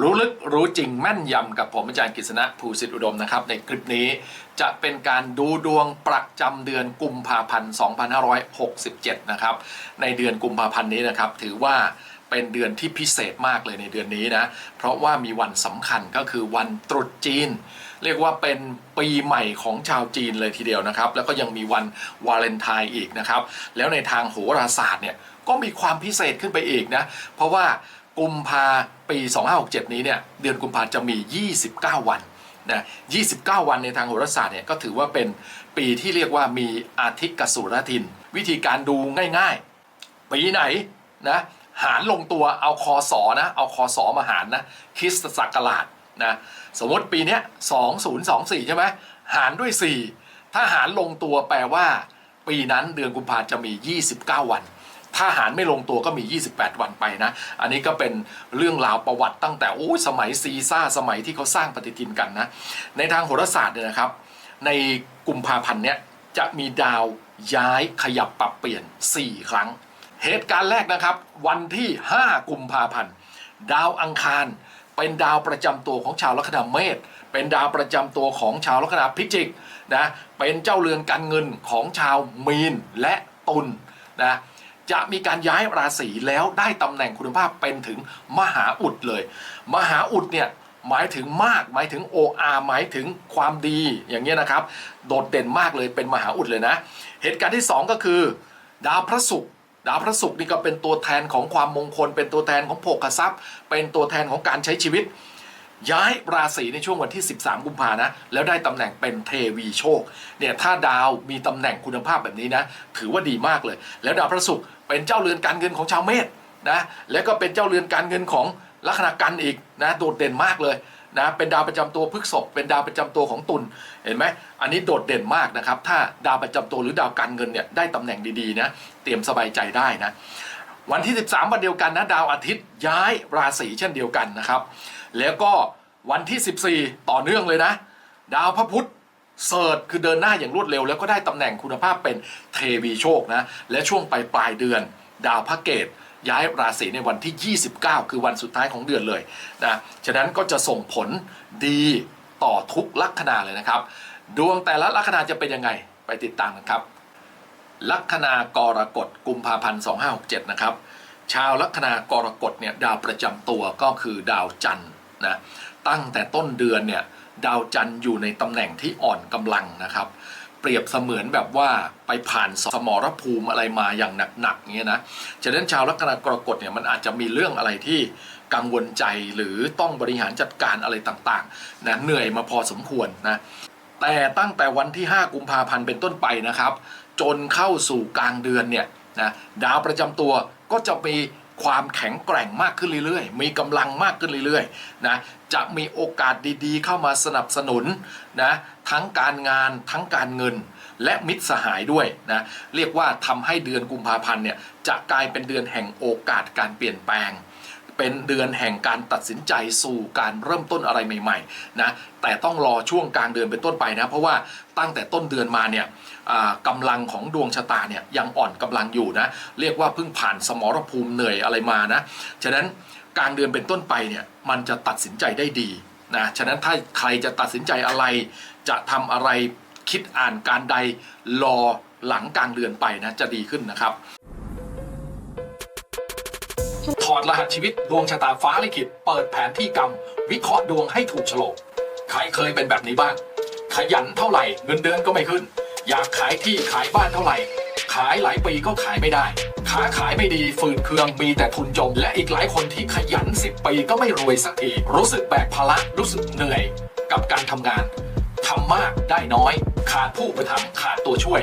รู้ลึกรู้จริงแม่นยำกับผมอาจารย์กฤษณะภูสิทธิอุดมนะครับ ในคลิปนี้จะเป็นการดูดวงประจำเดือนกุมภาพันธ์ 2567 นะครับ ในเดือนกุมภาพันธ์นี้นะครับ ถือว่าเป็นเดือนที่พิเศษมากเลยในเดือนนี้นะ เพราะว่ามีวันสำคัญก็คือวันตรุษจีน เรียกว่าเป็นปีใหม่ของชาวจีนเลยทีเดียวนะครับ แล้วก็ยังมีวันวาเลนไทน์อีกนะครับ แล้วในทางโหราศาสตร์เนี่ยก็มีความพิเศษขึ้นไปอีกนะ เพราะว่า กุมภาปี 2567 นี้เนี่ยเดือนกุมภาจะมี 29 วันนะ29 วันในทางโหราศาสตร์เนี่ยก็ถือว่าเป็นปีที่เรียกว่ามีอาทิตย์กสุรทิน วิธีการดูง่ายๆ ปีไหนนะหารลงตัวเอาคอสอนะเอาคอสอมาหารนะคริสตศักราชนะสมมติปีนี้2024 ใช่ไหมหารด้วย 4 ถ้าหารลงตัวแปลว่า ปีนั้นเดือนกุมภาจะมี 29 วัน ถ้าหารไม่ลงตัวก็มี 28 วันไปนะ อันนี้ก็เป็นเรื่องราวประวัติตั้งแต่โอ้ยสมัยซีซ่าสมัยที่เขาสร้างปฏิทินกันนะ ในทางโหราศาสตร์เนี่ยนะครับ ในกุมภาพันธ์เนี้ยจะมีดาวย้ายขยับปรับเปลี่ยน 4 ครั้ง เหตุการณ์แรกนะครับ วันที่ 5 กุมภาพันธ์ ดาวอังคาร เป็นดาวประจำตัวของชาวลัคนาเมษเป็นดาวประจำตัวของชาวลัคนาพิจิกนะเป็นเจ้าเรือนการเงินของชาวมีนและตุลนะ จะมีการย้ายราศีแล้วได้ตำแหน่งคุณภาพเป็นถึงมหาอุดเลย มหาอุดเนี่ยหมายถึงมากหมายถึง OR หมายถึงความดีอย่างเงี้ยนะครับ โดดเด่นมากเลยเป็นมหาอุดเลยนะ เหตุการณ์ที่ 2 ก็คือ ดาวพระศุกร์ดาวพระศุกร์นี่ก็เป็นตัวแทนของความมงคล เป็นตัวแทนของโภคทรัพย์ เป็นตัวแทนของการใช้ชีวิต ย้ายราศีในช่วงวันที่ 13 กุมภานะ แล้วได้ตำแหน่งเป็นเทวีโชค เนี่ยถ้าดาวมีตำแหน่งคุณภาพแบบนี้นะ ถือว่าดีมากเลย แล้วดาวพระศุกร์เป็นเจ้าเรือนการเงินของชาวเมษนะ แล้วก็เป็นเจ้าเรือนการเงินของลัคนากันอีกนะโดดเด่นมากเลยนะเป็นดาวประจำตัวพฤกษภเป็นดาวประจำตัวของตุลเห็นไหมอันนี้โดดเด่นมากนะครับ ถ้าดาวประจำตัวหรือดาวการเงินเนี่ยได้ตำแหน่งดีๆนะเตรียมสบายใจได้นะวันที่ 13วันเดียวกันนะดาวอาทิตย์ย้ายราศีเช่นเดียวกันนะครับ แล้วก็วันที่ 14 ต่อเนื่องเลยนะ ดาวพระพุธเสิร์ชคือเดินหน้าอย่างรวดเร็ว แล้วก็ได้ตำแหน่งคุณภาพเป็นเทวีโชคนะ และช่วงปลายปลายเดือน ดาวพระเกตย้ายราศีในวันที่ 29 คือวันสุดท้ายของเดือนเลยนะ ฉะนั้นก็จะส่งผลดีต่อทุกลัคนาเลยนะครับ ดวงแต่ละลัคนาจะเป็นยังไงไปติดตามกันครับ ลัคนากรกฎกุมภาพันธ์ 2567 นะครับ ชาวลัคนากรกฎเนี่ยดาวประจำตัวก็คือดาวจันทร์ นะตั้งแต่ต้นเดือนเนี่ยดาวจันทร์อยู่ในตำแหน่งที่อ่อนกำลังนะครับ เปรียบเสมือนแบบว่าไปผ่านสมรภูมิอะไรมาอย่างหนักๆเงี้ยนะฉะนั้นชาวลัคนากรกฎเนี่ยมันอาจจะมีเรื่องอะไรที่กังวลใจหรือต้องบริหารจัดการอะไรต่างๆนะเหนื่อยมาพอสมควรนะแต่ตั้งแต่วันที่ 5 กุมภาพันธ์เป็นต้นไปนะครับ จนเข้าสู่กลางเดือนเนี่ยนะดาวประจำตัวก็จะมี ความแข็งแกร่งมากขึ้นเรื่อยๆ มีกำลังมากขึ้นเรื่อยๆนะจะมีโอกาสดีๆ เข้ามาสนับสนุนนะทั้งการงานทั้งการเงิน และมิตรสหายด้วยนะเรียกว่าทำให้เดือนกุมภาพันธ์เนี่ยจะกลายเป็นเดือนแห่งโอกาสการเปลี่ยนแปลงเป็นเดือนแห่งการตัดสินใจสู่การเริ่มต้นอะไรใหม่ๆนะแต่ต้องรอช่วงกลางเดือนเป็นต้นไปนะ เพราะว่าตั้งแต่ต้นเดือนมาเนี่ย อ่ากำลังของดวงชะตาเนี่ยยังอ่อนกำลังอยู่นะ เรียกว่าเพิ่งผ่านสมรภูมิเหนื่อยอะไรมานะ ฉะนั้นกลางเดือนเป็นต้นไปเนี่ยมันจะตัดสินใจได้ดีนะ ฉะนั้นถ้าใครจะตัดสินใจอะไร จะทำอะไรคิดอ่านการใดรอหลังกลางเดือนไปนะจะดีขึ้นนะครับ ถอดรหัสชีวิตดวงชะตาฟ้าลิขิตเปิดแผนที่กรรม วิเคราะห์ดวงให้ถูกโฉลกใครเคยเป็นแบบนี้บ้าง ขยันเท่าไหร่เงินเดือนก็ไม่ขึ้น อยากขายที่ขายบ้านเท่าไหร่ ขายหลายปีก็ขายไม่ได้ ค้าขายไม่ดีฝืดเคืองมีแต่ทุนจม และอีกหลายคนที่ขยัน10ปีก็ไม่รวยสักทีรู้สึกแบกภาระรู้สึกเหนื่อย กับการทำงานทำมากได้น้อย ขาดผู้ประทับขาดตัวช่วย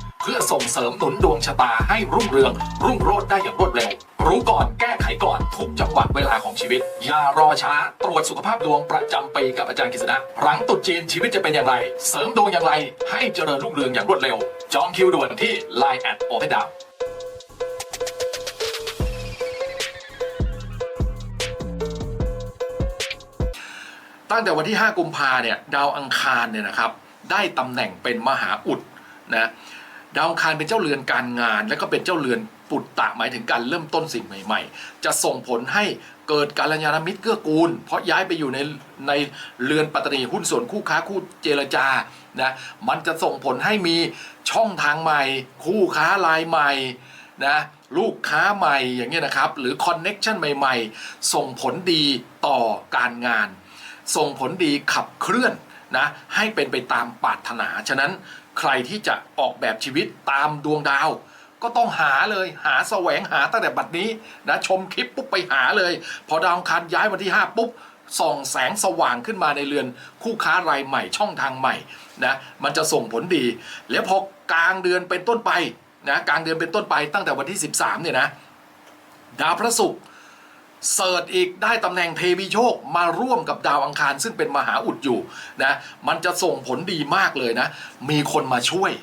เพื่อส่งเสริมหนุนดวงชะตาให้รุ่งเรือง รุ่งโรจน์ได้อย่างรวดเร็ว รู้ก่อนแก้ไขก่อนทุกจังหวะเวลาของชีวิต อย่ารอช้า ตรวจสุขภาพดวงประจำปีกับอาจารย์กฤษณะหลังตุดจีนชีวิตจะเป็นอย่างไร เสริมดวงอย่างไร ให้เจริญรุ่งเรืองอย่างรวดเร็ว จองคิวด่วนที่ Line แอดโอเปดาวตั้งแต่วันที่ 5 กุมภาเนี่ยดาวอังคารเนี่ยนะครับ ได้ตำแหน่งเป็นมหาอุดนะ ดาวคารเป็นเจ้าเรือนการงาน แล้วก็เป็นเจ้าเรือนปุตตะหมายถึงการเริ่มต้นสิ่งใหม่ ๆ จะส่งผลให้เกิดการยานมิตรเกื้อกูล เพราะย้ายไปอยู่ในในเรือนปัตตานีหุ้นส่วนคู่ค้าคู่เจรจานะมันจะส่งผลให้มีช่องทางใหม่ คู่ค้ารายใหม่นะลูกค้าใหม่อย่างเงี้ยนะครับ หรือคอนเน็กชันใหม่ ๆ ส่งผลดีต่อการงาน ส่งผลดีขับเคลื่อนนะให้เป็นไปตามปรารถนา ฉะนั้น ใครที่จะออกแบบชีวิตตามดวงดาว ก็ต้องหาเลยหาแสวงหาตั้งแต่บัดนี้นะชมคลิปปุ๊บไปหาเลย พอดาวอังคารย้ายวันที่ 5 ปุ๊บส่องแสงสว่างขึ้นมาในเรือน คู่ค้ารายใหม่ช่องทางใหม่นะมันจะส่งผลดี แล้วพอกลางเดือนเป็นต้นไปนะกลางเดือนเป็นต้นไปตั้งแต่วันที่ 13เนี่ยนะดาวพระศุกร์ เสิร์ชอีกได้ตำแหน่งเทวีโชคมาร่วมกับดาวอังคาร ซึ่งเป็นมหาอุดอยู่นะมันจะส่งผลดีมากเลยนะ มีคนมาช่วย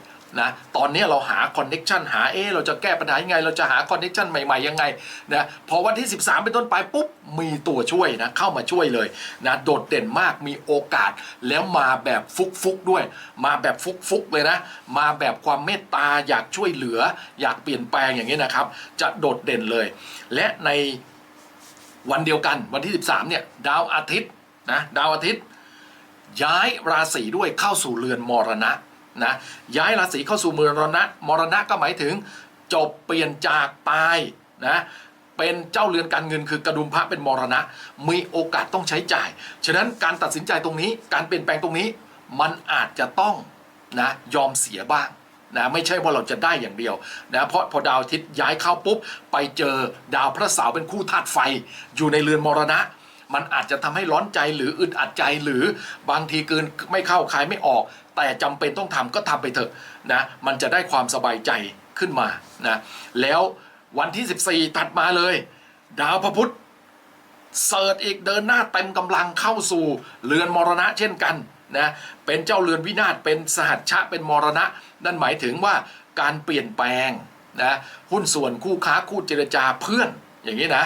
นะตอนนี้เราหาคอนเน็ชันหาเอเราจะแก้ปัญหายังไง เราจะหาคอนเน็ชันใหม่ ๆ ยังไงนะพอวันที่ 13 เป็นต้นไปปุ๊บ มีตัวช่วยนะเข้ามาช่วยเลยนะโดดเด่นมากมีโอกาสแล้วมาแบบฟุกๆด้วย มาแบบฟุกๆเลยนะ มาแบบความเมตตาอยากช่วยเหลือ อยากเปลี่ยนแปลงอย่างนี้นะครับ จะโดดเด่นเลย และใน วันเดียวกันวันที่ 13เนี่ยดาวอาทิตย์นะดาวอาทิตย์ ย้ายราศีด้วยเข้าสู่เรือนมรณะนะย้ายราศีเข้าสู่เมืองมรณะมรณะก็หมายถึง จบเปลี่ยนจากตายนะเป็นเจ้าเรือนการเงินคือกระดุมพระเป็นมรณะ มีโอกาสต้องใช้จ่าย ฉะนั้นการตัดสินใจตรงนี้การเปลี่ยนแปลงตรงนี้ มันอาจจะต้องนะยอมเสียบ้าง นะไม่ใช่ว่าเราจะได้อย่างเดียวนะเพราะพอดาวอาทิตย์ย้ายเข้าปุ๊บ ไปเจอดาวพระเสาร์เป็นคู่ธาตุไฟ อยู่ในเรือนมรณะ มันอาจจะทำให้ร้อนใจหรืออึดอัดใจหรือบางทีเกินไม่เข้าคายไม่ออก แต่จำเป็นต้องทำก็ทำไปเถอะนะมันจะได้ความสบายใจขึ้นมานะแล้ววันที่ 14 ตัดมาเลย ดาวพระพุธเสิร์ชอีกเดินหน้าเต็มกำลังเข้าสู่เรือนมรณะเช่นกัน นะเป็นเจ้าเรือนวินาศเป็นสหัชชะเป็นมรณะ นั่นหมายถึงว่าการเปลี่ยนแปลงนะหุ้นส่วนคู่ค้าคู่เจรจาเพื่อนอย่างนี้นะ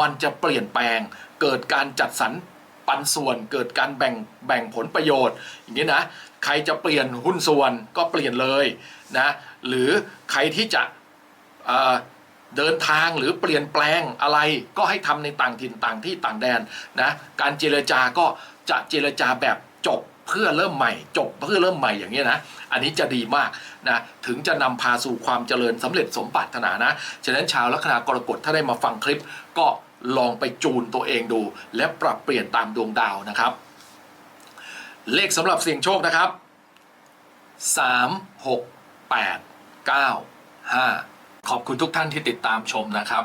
มันจะเปลี่ยนแปลงเกิดการจัดสรรปันส่วนเกิดการแบ่งแบ่งผลประโยชน์ อย่างนี้นะใครจะเปลี่ยนหุ้นส่วนก็เปลี่ยนเลยนะหรือใครที่จะเเดินทางหรือเปลี่ยนแปลงอะไรก็ให้ทำในต่างถิ่นต่างที่ต่างแดนนะการเจรจาก็จะเจรจาแบบ จบเพื่อเริ่มใหม่ จบเพื่อเริ่มใหม่อย่างนี้นะ อันนี้จะดีมากนะถึงจะนำพาสู่ความเจริญสำเร็จสมปรารถนานะ ฉะนั้นชาวลัคนากรกฎถ้าได้มาฟังคลิป ก็ลองไปจูนตัวเองดู และปรับเปลี่ยนตามดวงดาวนะครับ เลขสำหรับเสี่ยงโชคนะครับ 3 6 8 9 5ขอบคุณทุกท่านที่ติดตามชมนะครับ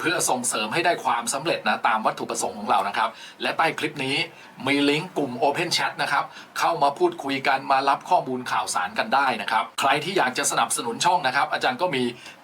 เพื่อส่งเสริมให้ได้ความสำเร็จนะตามวัตถุประสงค์ของเรานะครับ และใต้คลิปนี้มีลิงก์กลุ่ม Open Chat นะครับ เข้ามาพูดคุยกันมารับข้อมูลข่าวสารกันได้นะครับ ใครที่อยากจะสนับสนุนช่องนะครับ อาจารย์ก็มี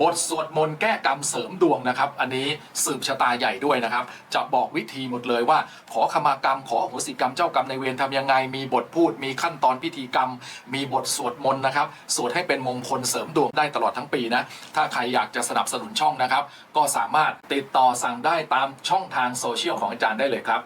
บทสวดมนต์แก้กรรมเสริมดวงนะครับ อันนี้สืบชะตาใหญ่ด้วยนะครับ จะบอกวิธีหมดเลยว่า ขอขมากรรม ขออโหสิกรรมเจ้ากรรมในเวรทำยังไง มีบทพูด มีขั้นตอนพิธีกรรม มีบทสวดมนต์นะครับ สวดให้เป็นมงคลเสริมดวงได้ตลอดทั้งปีนะ ถ้าใครอยากจะสนับสนุนช่องนะครับ ก็สามารถติดต่อสั่งได้ตามช่องทางโซเชียลของอาจารย์ได้เลยครับ